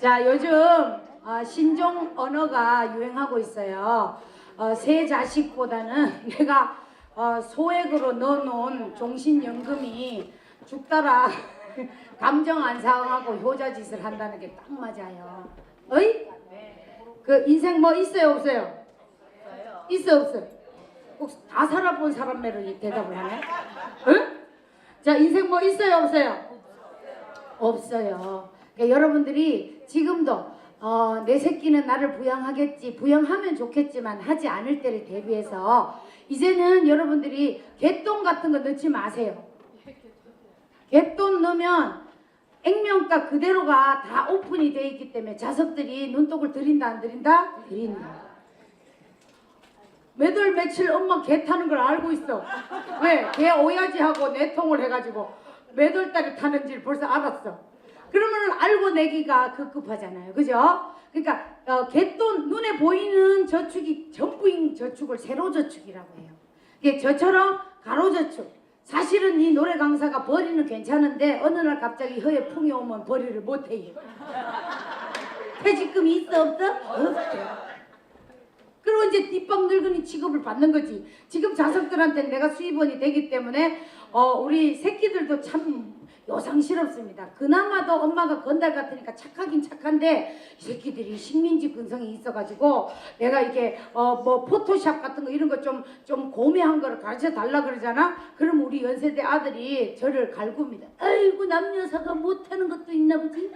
자, 요즘 어, 신종 언어가 유행하고 있어요. 어, 새 자식보다는 내가 어, 소액으로 넣어놓은 종신연금이 죽더라 감정 안 상하고 효자 짓을 한다는 게 딱 맞아요. 어이? 그 인생 뭐 있어요 없어요? 있어 없어? 꼭다 살아본 이 대답을 하네. 응? 자 인생 뭐 있어요 없어요? 없어요. 그러니까 여러분들이 지금도 어, 내 새끼는 나를 부양하겠지, 부양하면 좋겠지만 하지 않을 때를 대비해서 이제는 여러분들이 개똥 같은 거 넣지 마세요. 개똥 넣으면 액면가 그대로가 다 오픈이 돼 있기 때문에 자석들이 눈독을 들인다 안 들인다? 들인다. 매달 며칠 엄마 개 타는 걸 알고 있어. 왜? 개 오야지 하고 내통을 해가지고 매달 달에 타는지를 벌써 알았어. 알고 내기가 급급하잖아요. 그죠? 그러니까 어, 개돈 눈에 보이는 저축이 전부인 저축을 세로 저축이라고 해요. 이게 저처럼 가로 저축. 사실은 이 노래 강사가 벌이는 괜찮은데 어느 날 갑자기 혀에 풍이 오면 벌이를 못해요. 퇴직금이 있어 없어? 없죠. 그리고 이제 뒷방 늙은이 취급을 받는 거지. 지금 자석들한테 내가 수입원이 되기 때문에 어, 우리 새끼들도 참 요상스럽습니다. 그나마도 엄마가 건달 같으니까 착하긴 착한데 이 새끼들이 식민지 근성이 있어가지고 내가 이게 어, 뭐 포토샵 같은 거 이런 거좀좀 고매한 거를 가르쳐 달라 그러잖아. 그럼 우리 연세대 아들이 저를 갈굽니다. 아이고 남녀사가 못하는 것도 있나 보지.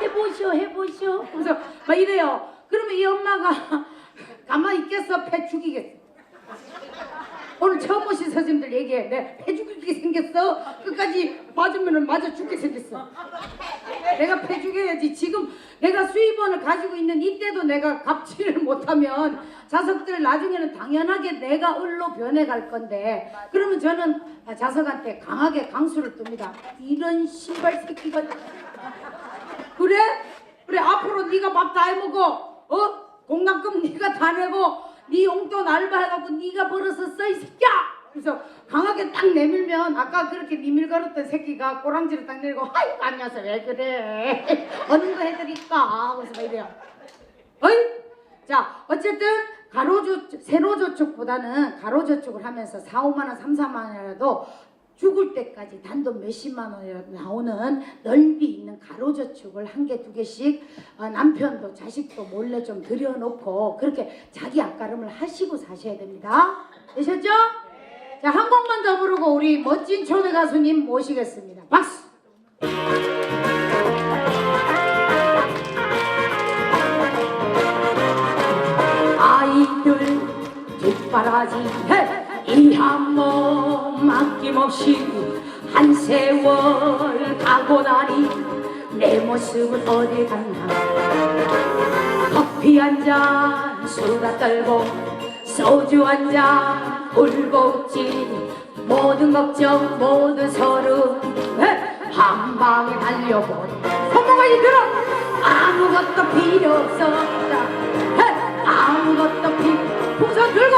해보시오 해보시오. 그래서 막 이래요. 그러면 이 엄마가 가만히 있겠어? 패 죽이겠어. 오늘 처음 오신 선생님들 얘기해. 내패 죽이게 생겼어. 끝까지 맞으면 맞아 죽게 생겼어. 내가 패 죽여야지. 지금 내가 수입원을 가지고 있는 이때도 내가 갚지를 못하면 자석들 나중에는 당연하게 내가 을로 변해갈 건데 그러면 저는 자석한테 강하게 강수를 둡니다. 이런 신발 새끼가 그래? 그래 앞으로 네가 밥 다 해먹어 어? 공납금 네가 다 내고 네 용돈 알바해갖고 네가 벌어서 써 이 새끼야! 그래서 강하게 딱 내밀면 아까 그렇게 니밀거렸던 새끼가 꼬랑지를 딱 내리고 아이고 안 녀석 왜 그래? 어느 거 해드릴까? 그래서 막 이래요. 어이? 자 어쨌든 가로저축 세로저축보다는 가로저축을 하면서 4, 5만 원, 3, 4만 원이라도 죽을 때까지 단돈 몇십만 원이라도 나오는 넓이 있는 가로저축을 한 개 두 개씩 어, 남편도 자식도 몰래 좀 들여놓고 그렇게 자기 앞가름을 하시고 사셔야 됩니다. 되셨죠? 자, 한 곡만 더 부르고 우리 멋진 초대 가수님 모시겠습니다. 박수! 아이들 뒷바라지에 이한몸 아낌없이 한 세월 가고 나니 내 모습은 어디 갔나? 커피 한 잔 수다 떨고 소주 한 잔 울고 웃지 모든 걱정 모든 서름. 한 방에 달려보니 손목을 들어 아무것도 필요 없었다. 헤, 아무것도 필요 풍선 들고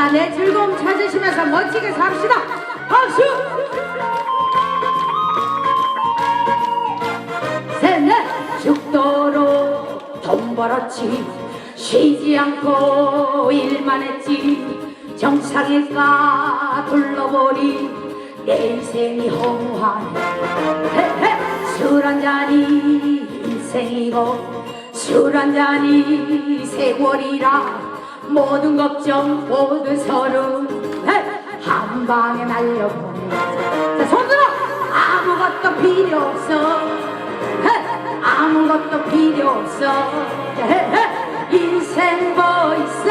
자내 즐거움 찾으시면서 멋지게 삽시다. 박수! 셋넷. 죽도록 돈 벌었지. 쉬지 않고 일만 했지. 정상일까 둘러보니 내 인생이 허무하네. 술 한 잔이 인생이고 술 한 잔이 세월이라 모든 걱정 모든 서름 한 방에 날려보내 자. 손 들어! 아무것도 필요 없어. 헤, 아무것도 필요 없어. 인생 뭐 있어?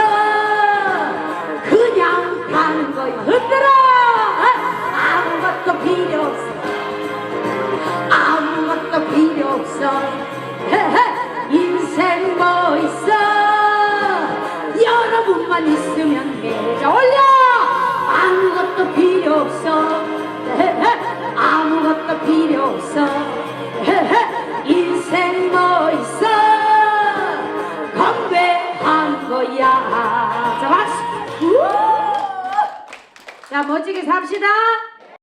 그냥 가는 거야. 흔들어! 헤, 아무것도 필요 없어 돈만 있으면 되자 올려! 아무것도 필요 없어. 아무것도 필요 없어. 인생 뭐 있어? 건배한 거야. 자 박수! 자 멋지게 삽시다.